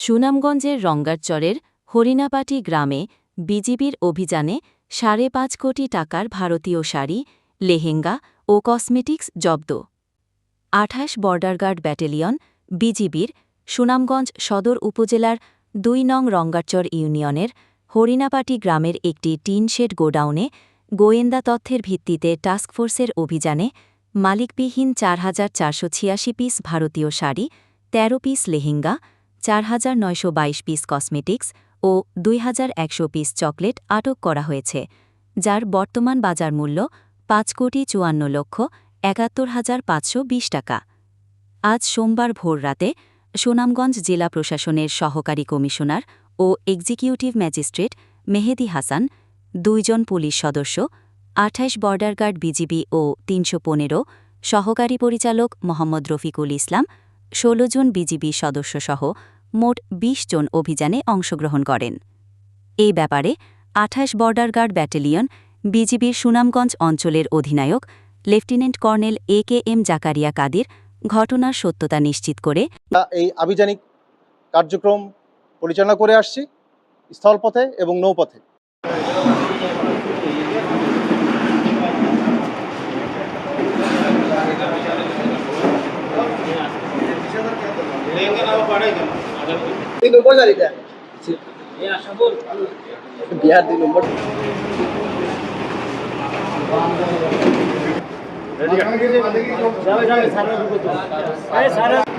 সুনামগঞ্জের রঙ্গারচরের হরিণাপাটি গ্রামে বিজিবির অভিযানে সাড়ে পাঁচ কোটি টাকার ভারতীয় শাড়ি, লেহেঙ্গা ও কসমেটিক্স জব্দ। আঠাশ বর্ডার গার্ড ব্যাটালিয়ন বিজিবির সুনামগঞ্জ সদর উপজেলার দুই নং রঙ্গারচর ইউনিয়নের হরিণাপাটি গ্রামের একটি টিনশেড গোডাউনে গোয়েন্দা তথ্যের ভিত্তিতে টাস্কফোর্সের অভিযানে মালিকবিহীন চার হাজার চারশো ছিয়াশি পিস ভারতীয় শাড়ি ১৩ পিস লেহেঙ্গা চার হাজার নয়শো বাইশ পিস কসমেটিক্স ও দুই হাজার একশো পিস চকলেট আটক করা হয়েছে, যার বর্তমান বাজার মূল্য পাঁচ কোটি চুয়ান্ন লক্ষ একাত্তর হাজার পাঁচশো বিশ টাকা। আজ সোমবার ভোররাতে সুনামগঞ্জ জেলা প্রশাসনের সহকারী কমিশনার ও এক্সিকিউটিভ ম্যাজিস্ট্রেট মেহেদি হাসান, দুইজন পুলিশ সদস্য আঠাইশ বর্ডার গার্ড বিজিবি ও তিনশো পনেরো সহকারী পরিচালক মোহাম্মদ রফিকুল ইসলাম ১৬ জন বিজিবি সদস্যসহ মোট ২০ জন অভিযানে অংশগ্রহণ করেন। এই ব্যাপারে আঠাশ বর্ডার গার্ড ব্যাটালিয়ন, বিজিবির সুনামগঞ্জ অঞ্চলের অধিনায়ক, lieutenant colonel A K M Zakaria Kadir ঘটনার সত্যতা নিশ্চিত করে এই আভিযানিক কার্যক্রম পরিচালনা করে আসছি স্থলপথে এবং নৌপথে। তিন নম্বর গাড়িটা বিহার দুই নম্বর। সারা